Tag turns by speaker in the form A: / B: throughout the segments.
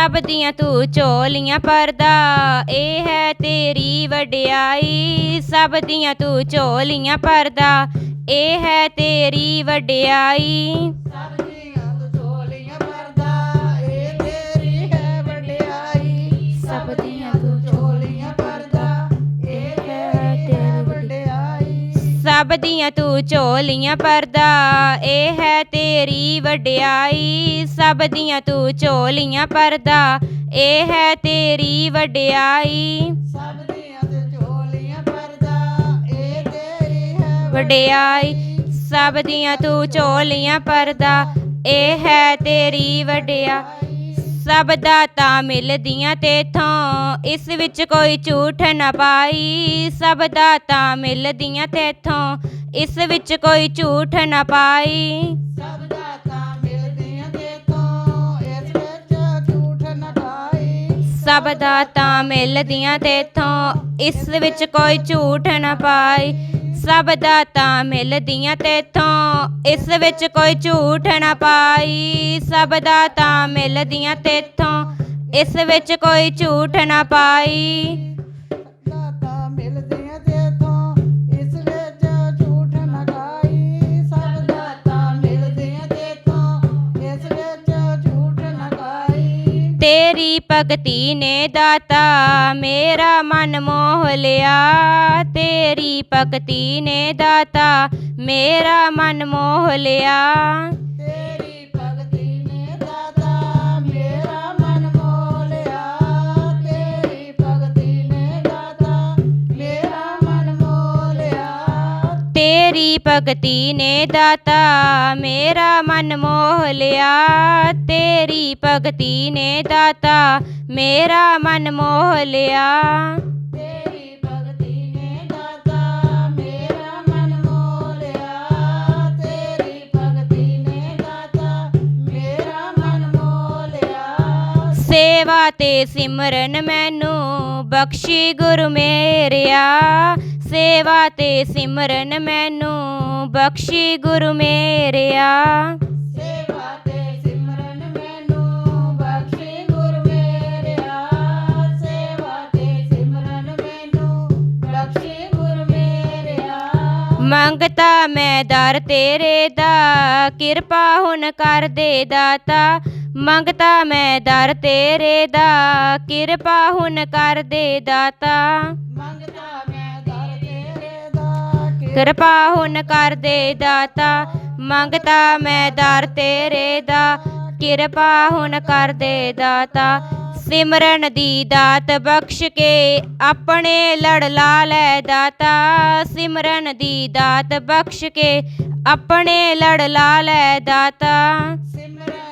A: ਸਭ ਦੀਆਂ ਤੂੰ ਝੋਲੀਆਂ ਪਰਦਾ ਇਹ ਹੈ ਤੇਰੀ ਵਡਿਆਈ। ਸਭ ਦੀਆਂ ਤੂੰ ਝੋਲੀਆਂ ਪਰਦਾ ਇਹ ਹੈ ਤੇਰੀ ਵਡਿਆਈ।
B: ਸਭ ਦੀਆਂ ਤੂੰ ਝੋਲੀਆਂ ਭਰਦਾ ਇਹ ਤੇਰੀ ਹੈ ਵਡਿਆਈ। ਸਭ ਦੀਆਂ ਤੂੰ
A: ਸਭ ਦੀਆਂ ਤੂੰ ਝੋਲੀਆਂ ਪਰਦਾ ਇਹ ਹੈ ਤੇਰੀ ਵਡਿਆਈ। ਸਭ ਦੀਆਂ ਤੂੰ ਝੋਲੀਆਂ ਪਰਦਾ ਇਹ ਹੈ ਤੇਰੀ ਵਡਿਆਈ।
B: ਸਭ ਦੀਆਂ ਤੂੰ ਝੋਲੀਆਂ ਭਰਦਾ ਇਹ ਤੇਰੀ ਹੈ
A: ਵਡਿਆਈ। ਸਭ ਦੀਆਂ ਤੂੰ ਝੋਲੀਆਂ ਪਰਦਾ ਇਹ ਹੈ ਤੇਰੀ ਵਡਿਆਈ। ਸਭ ਦਾਤਾਂ ਮਿਲਦੀਆਂ ਤੇਥੋਂ ਇਸ ਵਿੱਚ ਕੋਈ ਝੂਠ ਨਾ ਪਾਈ। ਸਭ ਦਾਤਾਂ ਮਿਲਦੀਆਂ ਤੇਥੋਂ ਇਸ ਵਿੱਚ ਕੋਈ ਝੂਠ ਨਾ ਪਾਈ।
B: ਸਭ ਦਾਤਾਂ ਮਿਲਦੀਆਂ ਤੇ ਤੋਂ ਇਸ ਵਿੱਚ ਝੂਠ ਨਾ ਪਾਈ।
A: ਸਭ ਦਾਤਾਂ ਮਿਲਦੀਆਂ ਤੇਥੋਂ ਇਸ ਵਿੱਚ ਕੋਈ ਝੂਠ ਨਾ ਪਾਈ। ਸਭ ਦਾਤਾਂ ਮਿਲਦੀਆਂ ਤੇਥੋਂ ਇਸ ਵਿੱਚ ਕੋਈ ਝੂਠ ਨਾ ਪਾਈ। ਸਭ ਦਾਤਾਂ ਮਿਲਦੀਆਂ ਤੇਥੋਂ ਇਸ ਵਿੱਚ ਕੋਈ ਝੂਠ ਨਾ ਪਾਈ। ਤੇਰੀ ਭਗਤੀ ਨੇ ਦਾਤਾ, ਮੇਰਾ ਮਨ ਮੋਹ ਲਿਆ। ਤੇਰੀ ਭਗਤੀ ਨੇ ਦਾਤਾ, ਮੇਰਾ ਮਨ ਮੋਹ ਲਿਆ।
B: ਤੇਰੀ ਭਗਤੀ ਨੇ ਦਾਤਾ, ਮੇਰਾ ਮਨ ਮੋਹ ਲਿਆ। ਤੇਰੀ ਭਗਤੀ ਨੇ ਦਾਤਾ, ਮੇਰਾ ਮਨ ਮੋਹ ਲਿਆ।
A: ਸੇਵਾ ਤੇ ਸਿਮਰਨ ਮੈਨੂੰ ਬਖਸ਼ੀ ਗੁਰ ਮੇਰਿਆ। ਸੇਵਾ ਤੇ ਸਿਮਰਨ ਮੈਨੂੰ ਬਖਸ਼ੀ ਗੁਰ ਮੇਰਿਆ।
B: ਸੇਵਾ ਤੇ ਸਿਮਰਨ ਮੈਨੂੰ ਬਖਸ਼ੇ ਗੁਰ ਮੇਰਿਆ। ਸੇਵਾ ਤੇ ਸਿਮਰਨ ਮੈਨੂੰ ਬਖਸ਼ੇ ਗੁਰ ਮੇਰਿਆ।
A: ਮੰਗਤਾ ਮੈਂ ਦਰ ਤੇਰੇ ਦਾ ਕਿਰਪਾ ਹੁਣ ਕਰ ਦੇ ਦਾਤਾ। ਮੰਗਤਾ ਮੈਂ ਦਰ ਤੇਰੇ ਦਾ ਕਿਰਪਾ ਹੁਣ ਕਰ ਦੇ ਦਾਤਾ।
B: ਮੰਗਤਾ
A: ਕਿਰਪਾ ਹੁਣ ਕਰ ਦੇ ਦਾਤਾ, ਮੰਗਤਾ ਮੈਂ ਦਰ ਤੇਰੇ ਦਾ। ਕਿਰਪਾ ਹੁਣ ਕਰ ਦੇ ਦਾਤਾ, ਸਿਮਰਨ ਦੀ ਦਾਤ ਬਖਸ਼ ਕੇ ਆਪਣੇ ਲੜ ਲਾ ਲੈ ਦਾਤਾ। ਸਿਮਰਨ ਦੀ ਦਾਤ ਬਖਸ਼ ਕੇ ਆਪਣੇ ਲੜ ਲਾ ਲੈ ਦਾਤਾ।
B: ਸਿਮਰਨ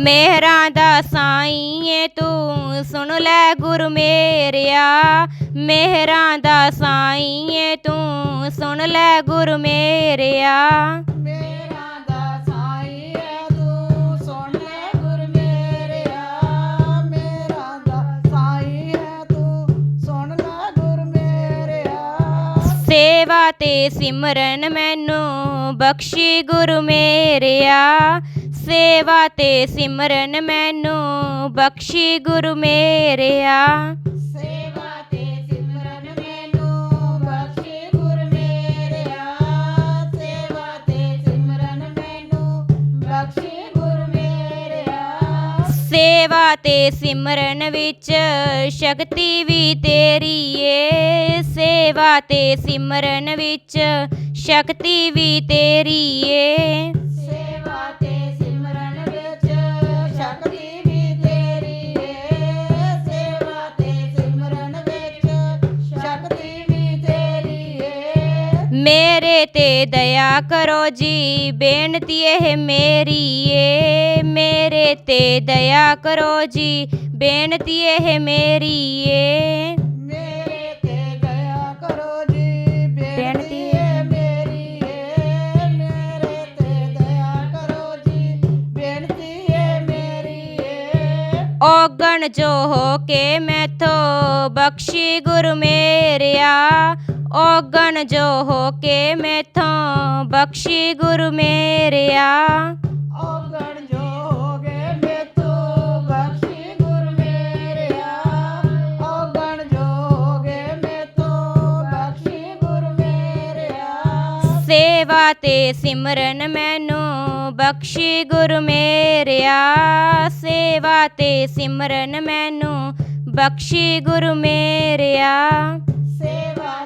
A: ਮੇਹਰਾਂ ਦਾ ਸਾਈਂ ਏ ਤੂੰ ਸੁਣ ਲੈ ਗੁਰ ਮੇਰਿਆ। ਮੇਹਰਾਂ ਦਾ ਸਾਈਂ ਏ ਤੂੰ ਸੁਣ ਲੈ ਗੁਰ ਮੇਰਿਆ।
B: ਮੇਰਾ ਦਾ ਸਾਈਂ ਹੈ ਤੂੰ ਸੁਣ ਲੈ ਗੁਰ ਮੇਰਿਆ। ਮੇਰਾ ਦਾ ਸਾਈਂ ਹੈ ਤੂੰ ਸੁਣ ਲੈ ਗੁਰ ਮੇਰਿਆ।
A: ਸੇਵਾ ਤੇ ਸਿਮਰਨ ਮੈਨੂੰ ਬਖਸ਼ੀ ਗੁਰ ਮੇਰਿਆ। ਸੇਵਾ ਤੇ ਸਿਮਰਨ ਮੈਨੂੰ ਬਖਸ਼ੀ ਗੁਰ ਮੇਰਿਆ।
B: ਸੇਵਾ ਤੇ ਸਿਮਰਨ ਮੈਨੂੰ ਬਖਸ਼ੇ ਗੁਰ ਮੇਰਿਆ। ਸੇਵਾ ਤੇ ਸਿਮਰਨ ਮੈਨੂੰ ਬਖਸ਼ੇ ਗੁਰ ਮੇਰਿਆ।
A: ਸੇਵਾ ਤੇ ਸਿਮਰਨ ਵਿੱਚ ਸ਼ਕਤੀ ਵੀ ਤੇਰੀ ਏ। ਸੇਵਾ ਤੇ ਸਿਮਰਨ ਵਿੱਚ ਸ਼ਕਤੀ ਵੀ ਤੇਰੀ ਏ।
B: ਸੇਵਾ ਤੇ ਏ
A: ਮੇਰੇ ਤੇ ਦਇਆ ਕਰੋ ਜੀ ਬੇਨਤੀ ਇਹ ਮੇਰੀ ਏ ਮੇਰੇ ਤੇ ਦਇਆ ਕਰੋ ਜੀ ਬੇਨਤੀ ਇਹ ਮੇਰੀ ਏ
B: ਮੇਰੇ ਤੇ ਦਇਆ ਕਰੋ ਜੀ ਬੇਨਤੀ
A: ਬੇਨਤੀ
B: ਏ
A: ਔਗਣ ਜੋ ਹੋ ਕੇ ਮੈਥੋਂ ਬਖਸ਼ੀ ਗੁਰ ਮੇਰਿਆ। ਔਗਣ ਜੋ ਹੋ ਕੇ ਮੈਥੋਂ ਬਖਸ਼ੀ ਗੁਰ ਮੇਰਿਆ।
B: ਔਗਣ ਜੋ ਹੋ ਗਏ ਮੇਤੋਂ ਬਖਸ਼ੀ ਗੁਰ ਮੇਰਿਆ।
A: ਸੇਵਾ ਤੇ ਸਿਮਰਨ ਮੈਨੂੰ ਬਖਸ਼ੀ ਗੁਰ ਮੇਰਿਆ। ਸੇਵਾ ਤੇ ਸਿਮਰਨ ਮੈਨੂੰ ਬਖਸ਼ੀ ਗੁਰ ਮੇਰਿਆ।
B: ਸੇਵਾ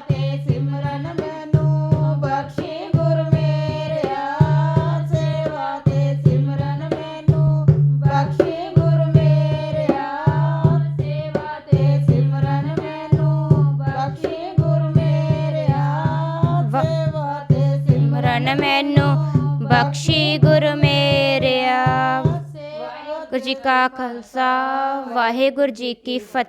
B: ਸਿਮਰਨ ਮੈਨੂੰ ਬਖਸ਼ੀ ਗੁਰ ਮੇਰਿਆ।
A: ਗੁਰੂ ਜੀ ਕਾ ਖਾਲਸਾ ਵਾਹਿਗੁਰੂ ਜੀ ਕੀ ਫਤਿਹ।